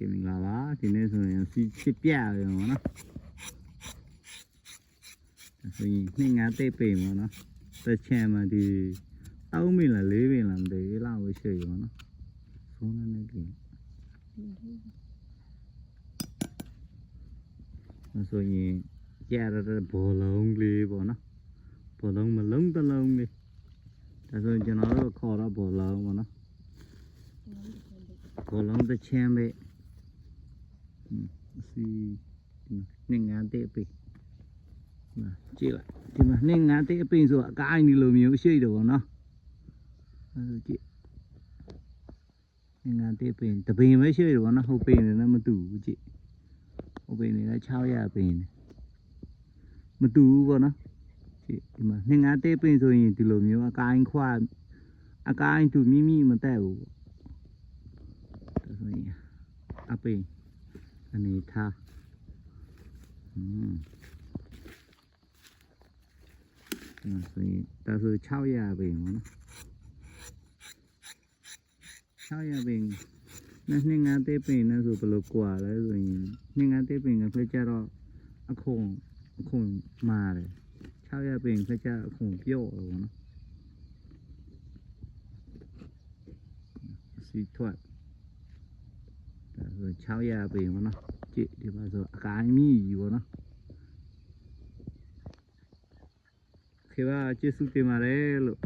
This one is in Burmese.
ကဲမင်္ဂလာပါဒီနေ့ဆိုရင်စီချစ်ပြရအောင်ပေါ့နော်ဒါဆိုရင်နှင်းငါတိတ်ပိန်ပေါ့နော်တစ်ချမ်းမှာဒီအောက်မိလားလေးပင်လားမသိဘူးလောက်ဝရှိရပေါ့နော်ဆုံးနေနေပြီဒါဆိုရင်ကြရတဲ့ဘောလုံးလေးပေါ့နော်ဘောလုံးမလုံးတစ်လုံးလေးဒါဆိုရင်ကျွန်တော်တို့ခေါ်တော့ဘောလုံးပေါ့နော် ဘောလုံးတစ်ချမ်းပဲอืม စီဒီနှင်းငါတဲ့အပိနာကြည့်လိုက်ဒီမှာနှင်းငါတဲ့အပိဆိုအကိုင်းဒီလိုမျိုးရှိတယ်ဗောနော်အဲဒါကြည့်နှင်းငါတဲ့အပိတပင်ပဲရှိတယ်ဗောနော်ဟုတ်ပင်နေလည်းမတူဘူးကြည့်ဟုတ်ပင်နေလည်း600ပင်နေမတူဘူးဗောနော်ကြည့်ဒီမှာနှင်းငါတဲ့အပိဆိုရင်ဒီလိုမျိုးအကိုင်းခွာအကိုင်းသူမိမိမတက်ဘူးဗောဒါဆိုရင်အပိန်အနေထား อันนี้ท่า嗯，嗯，所以但是草叶病嘛，草叶病，那你俺这边那是不落瓜了，所以你俺这边个会叫到阿空阿空妈嘞，草叶病会叫阿空表了呢，是脱。600ပင်ပေါ့နော်ကြည့်ဒီမှာဆိုအကာမီကြီးပေါ့နော်ခေပါကျေးဇူးတင်ပါတယ်လို့